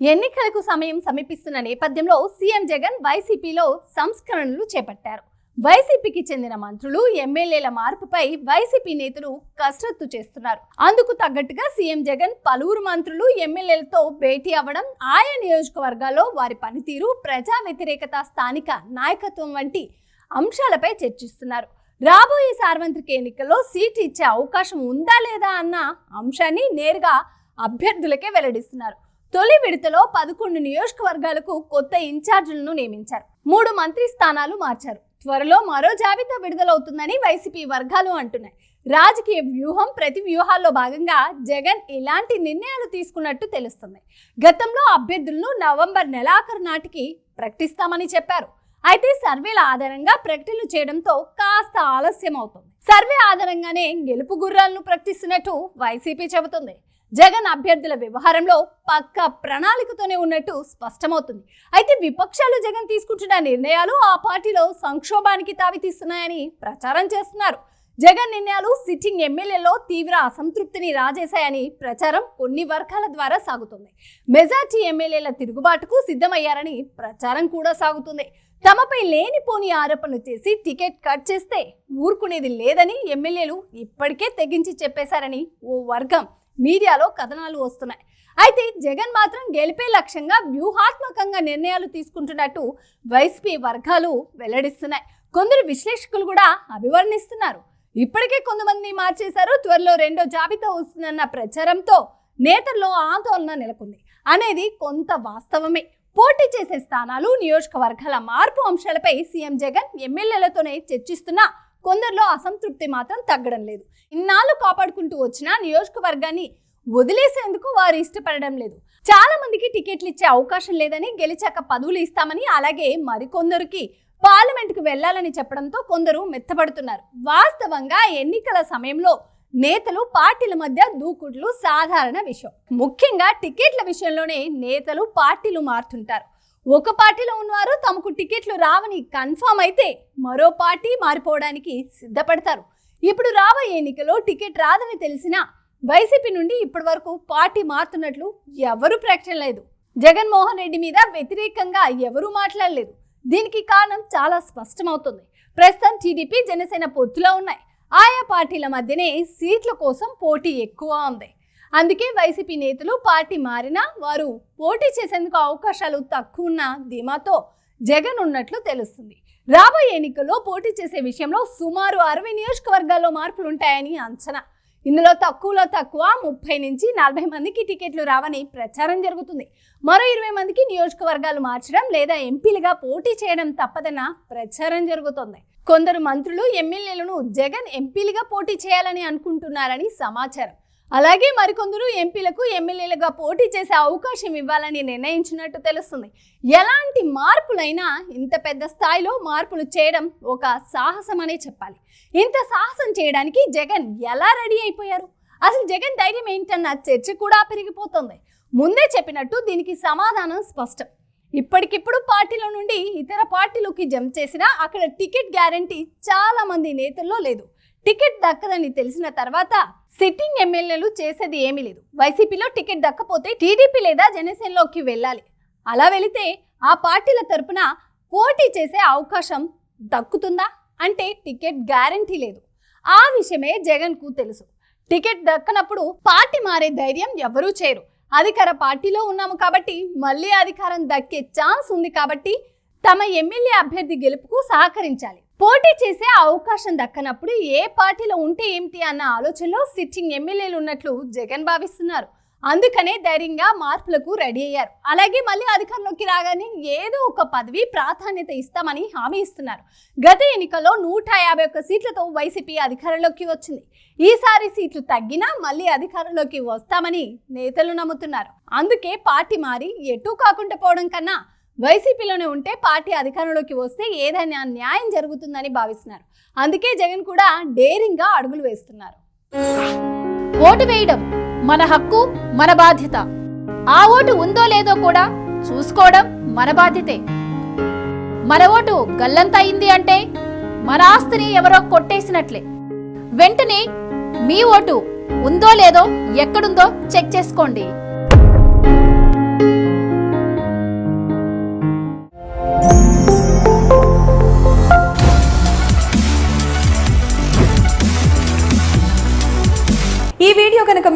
ఎన్నికలకు సమయం సమీపిస్తున్న నేపథ్యంలో సీఎం జగన్ వైసీపీలో సంస్కరణలు చేపట్టారు. వైసీపీకి చెందిన మంత్రులు ఎమ్మెల్యేల మార్పుపై వైసీపీ నేతలు కసరత్తు చేస్తున్నారు. అందుకు తగ్గట్టుగా సీఎం జగన్ పలువురు మంత్రులు ఎమ్మెల్యేలతో భేటీ అవ్వడం ఆయా నియోజకవర్గాల్లో వారి పనితీరు ప్రజా వ్యతిరేకత స్థానిక నాయకత్వం వంటి అంశాలపై చర్చిస్తున్నారు. రాబోయే సార్వత్రిక ఎన్నికల్లో సీట్ ఇచ్చే అవకాశం ఉందా లేదా అన్న అంశాన్ని నేరుగా అభ్యర్థులకే వెల్లడిస్తున్నారు. తొలి విడతలో పదకొండు నియోజకవర్గాలకు కొత్త ఇన్ఛార్జీలను నియమించారు. మూడు మంత్రి స్థానాలు మార్చారు. త్వరలో మరో జాబితా విడుదలవుతుందని వైసీపీ వర్గాలు అంటున్నాయి. రాజకీయ వ్యూహం ప్రతి వ్యూహాల్లో భాగంగా జగన్ ఇలాంటి నిర్ణయాలు తీసుకున్నట్టు తెలుస్తుంది. గతంలో అభ్యర్థులను నవంబర్ నెలాఖరు నాటికి ప్రకటిస్తామని చెప్పారు. అయితే సర్వేల ఆధారంగా ప్రకటనలు చేయడంతో కాస్త ఆలస్యం అవుతుంది. సర్వే ఆధారంగానే గెలుపు గుర్రాలను ప్రకటిస్తున్నట్టు వైసీపీ చెబుతుంది. జగన్ అభ్యర్థుల వ్యవహారంలో పక్క ప్రణాళికతోనే ఉన్నట్టు స్పష్టమవుతుంది. అయితే విపక్షాలు జగన్ తీసుకుంటున్న నిర్ణయాలు ఆ పార్టీలో సంక్షోభానికి తావితీస్తున్నాయని ప్రచారం చేస్తున్నారు. జగన్ నిర్ణయాలు సిట్టింగ్ ఎమ్మెల్యేలో తీవ్ర అసంతృప్తిని రాజేశాయని ప్రచారం కొన్ని వర్గాల ద్వారా సాగుతుంది. మెజార్టీ ఎమ్మెల్యేల తిరుగుబాటుకు సిద్ధమయ్యారని ప్రచారం కూడా సాగుతుంది. తమపై లేనిపోని ఆరోపణలు చేసి టికెట్ కట్ చేస్తే ఊరుకునేది లేదని ఎమ్మెల్యేలు ఇప్పటికే తెగించి చెప్పేశారని ఓ వర్గం మీడియాలో కథనాలు వస్తున్నాయి. అయితే జగన్ మాత్రం గెలిపే లక్ష్యంగా వ్యూహాత్మకంగా నిర్ణయాలు తీసుకుంటున్నట్టు వైసీపీ వర్గాలు వెల్లడిస్తున్నాయి. కొందరు విశ్లేషకులు కూడా అభివర్ణిస్తున్నారు. ఇప్పటికే కొంతమంది మార్చేశారు. త్వరలో రెండో జాబితా వస్తుందన్న ప్రచారంతో నేతల్లో ఆందోళన నెలకొంది. అనేది కొంత వాస్తవమే. పోటీ చేసే స్థానాలు నియోజకవర్గాల మార్పు అంశాలపై సీఎం జగన్ ఎమ్మెల్యేలతోనే చర్చిస్తున్నా కొందరిలో అసంతృప్తి మాత్రం తగ్గడం లేదు. ఇన్నాళ్ళు కాపాడుకుంటూ వచ్చిన నియోజకవర్గాన్ని వదిలేసేందుకు వారు ఇష్టపడడం లేదు. చాలా మందికి టికెట్లు ఇచ్చే అవకాశం లేదని గెలిచాక పదవులు ఇస్తామని అలాగే మరికొందరికి పార్లమెంట్కు వెళ్ళాలని చెప్పడంతో కొందరు మెత్తపడుతున్నారు. వాస్తవంగా ఎన్నికల సమయంలో నేతలు పార్టీల మధ్య దూకుడులు సాధారణ విషయం. ముఖ్యంగా టికెట్ల విషయంలోనే నేతలు పార్టీలు మారుతుంటారు. ఒక పార్టీలో ఉన్నవారు తమకు టికెట్లు రావని కన్ఫామ్ అయితే మరో పార్టీ మారిపోవడానికి సిద్ధపడతారు. ఇప్పుడు రాబోయే ఎన్నికలో టికెట్ రాదని తెలిసినా వైసీపీ నుండి ఇప్పటి వరకు పార్టీ మారుతున్నట్లు ఎవరూ ప్రకటన లేదు. జగన్మోహన్ రెడ్డి మీద వ్యతిరేకంగా ఎవరూ మాట్లాడలేదు. దీనికి కారణం చాలా స్పష్టమవుతుంది. ప్రస్తుతం టీడీపీ జనసేన పొత్తులో ఉన్నాయి. ఆయా పార్టీల మధ్యనే సీట్ల కోసం పోటీ ఎక్కువ ఉంది. అందుకే వైసీపీ నేతలు పార్టీ మారినా వారు పోటీ చేసేందుకు అవకాశాలు తక్కువ ఉన్న ధీమాతో జగన్ ఉన్నట్లు తెలుస్తుంది. రాబోయే ఎన్నికల్లో పోటీ చేసే విషయంలో సుమారు అరవై నియోజకవర్గాల్లో మార్పులు ఉంటాయని అంచనా. ఇందులో తక్కువలో తక్కువ ముప్పై నుంచి నలభై మందికి టికెట్లు రావని ప్రచారం జరుగుతుంది. మరో ఇరవై మందికి నియోజకవర్గాలు మార్చడం లేదా ఎంపీలుగా పోటీ చేయడం తప్పదన్న ప్రచారం జరుగుతోంది. కొందరు మంత్రులు ఎమ్మెల్యేలను జగన్ ఎంపీలుగా పోటీ చేయాలని అనుకుంటున్నారని సమాచారం. అలాగే మరికొందరు ఎంపీలకు ఎమ్మెల్యేలుగా పోటీ చేసే అవకాశం ఇవ్వాలని నిర్ణయించినట్టు తెలుస్తుంది. ఎలాంటి మార్పులైనా ఇంత పెద్ద స్థాయిలో మార్పులు చేయడం ఒక సాహసం అనే చెప్పాలి. ఇంత సాహసం చేయడానికి జగన్ ఎలా రెడీ అయిపోయారు? అసలు జగన్ ధైర్యం ఏంటన్న చర్చ కూడా పెరిగిపోతుంది. ముందే చెప్పినట్టు దీనికి సమాధానం స్పష్టం. ఇప్పటికిప్పుడు పార్టీలో నుండి ఇతర పార్టీలోకి జంప్ చేసినా అక్కడ టికెట్ గ్యారంటీ చాలా మంది నేతల్లో లేదు. టికెట్ దక్కదని తెలిసిన తర్వాత సిట్టింగ్ ఎమ్మెల్యేలు చేసేది ఏమీ లేదు. వైసీపీలో టికెట్ దక్కపోతే టీడీపీ లేదా జనసేనలోకి వెళ్ళాలి. అలా వెళితే ఆ పార్టీల తరపున పోటీ చేసే అవకాశం దక్కుతుందా? అంటే టికెట్ గ్యారంటీ లేదు. ఆ విషయమే జగన్కు తెలుసు. టికెట్ దక్కనప్పుడు పార్టీ మారే ధైర్యం ఎవరూ చేయరు. అధికార పార్టీలో ఉన్నాము కాబట్టి మళ్ళీ అధికారం దక్కే ఛాన్స్ ఉంది కాబట్టి తమ ఎమ్మెల్యే అభ్యర్థి గెలుపుకు సహకరించాలి. పోటీ చేసే అవకాశం దక్కనప్పుడు ఏ పార్టీలో ఉంటే ఏమిటి అన్న ఆలోచనలో సిట్టింగ్ ఎమ్మెల్యేలు ఉన్నట్లు జగన్ భావిస్తున్నారు. అందుకనే ధైర్యంగా మార్పులకు రెడీ అయ్యారు. అలాగే మళ్ళీ అధికారంలోకి రాగానే ఏదో ఒక పదవి ప్రాధాన్యత ఇస్తామని హామీ ఇస్తున్నారు. గత ఎన్నికల్లో నూట యాభై ఒక్క సీట్లతో వైసీపీ అధికారంలోకి వచ్చింది. ఈసారి సీట్లు తగ్గినా మళ్ళీ అధికారంలోకి వస్తామని నేతలు నమ్ముతున్నారు. అందుకే పార్టీ మారి ఎటూ కాకుండా పోవడం కన్నా వైసీపీలోనే ఉంటే పార్టీ అధికారంలోకి వస్తే ఏదైనా న్యాయం జరుగుతుందని భావిస్తున్నారు. అందుకే జగన్ కూడా డేరింగ్గా అడుగులు వేస్తున్నారు. ఓటు వేయడం మన హక్కు మన బాధ్యత. ఆ ఓటు ఉందో లేదో కూడా చూసుకోవడం మన బాధ్యతే. మన ఓటు గల్లంతయింది అంటే మన ఆస్తిని ఎవరో కొట్టేసినట్లే. వెంటనే మీ ఓటు ఉందో లేదో ఎక్కడుందో చెక్ చేసుకోండి.